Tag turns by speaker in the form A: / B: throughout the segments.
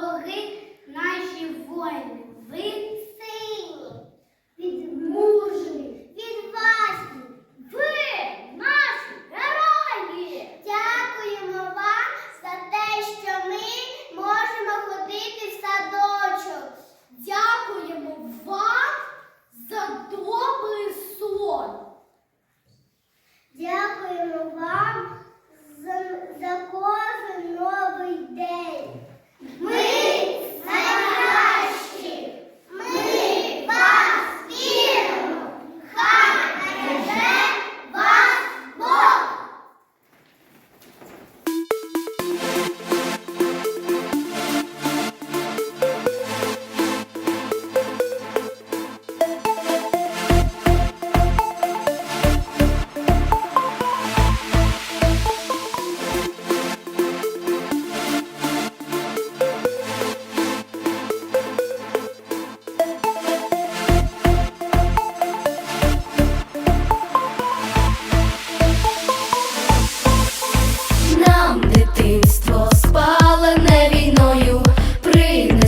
A: Боги наші воїни,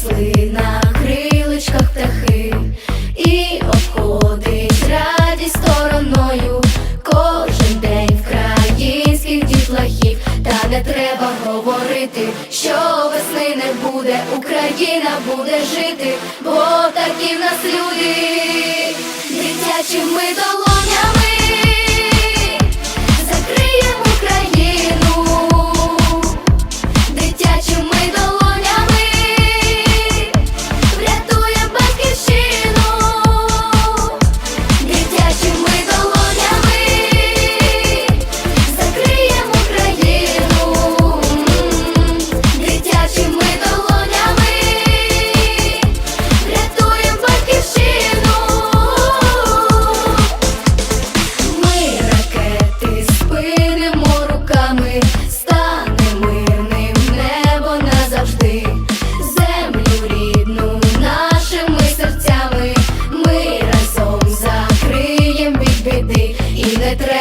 B: принесли на криличках птахи і обходить радість стороною. Кожен день українських дітлахів, та не треба говорити, що весни не буде, Україна буде жити, бо такі в нас люди,